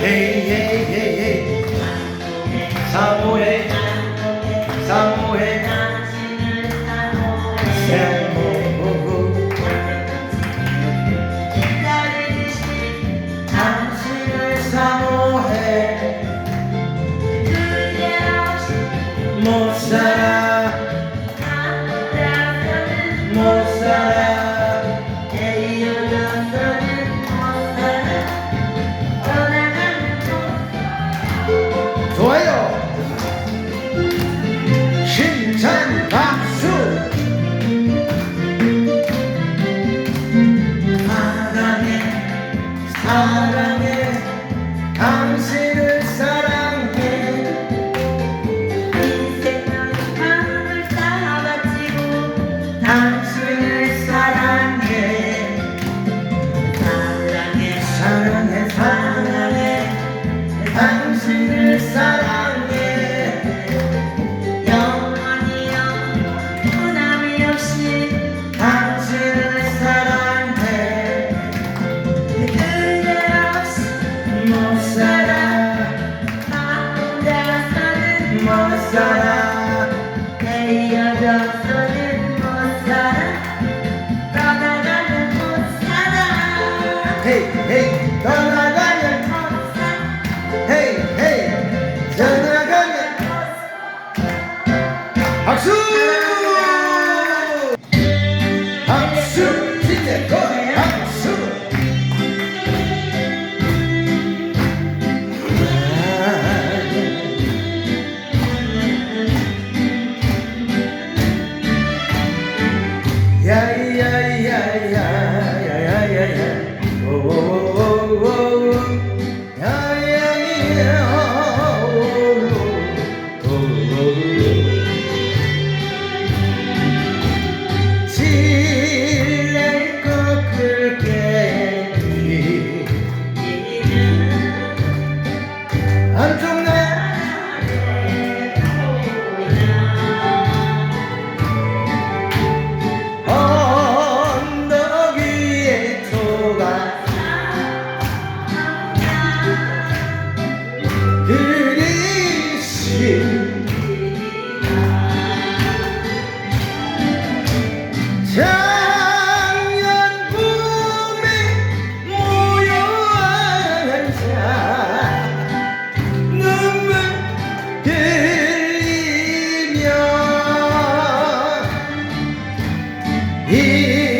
에이에이에이에이 사모해. 사모해. 못 살아. it. Go. Her He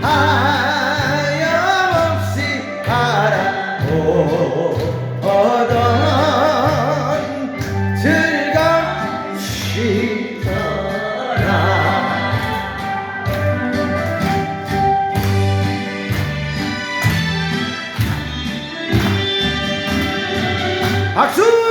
하염없이 바라보던 즐거운 시절아 박수!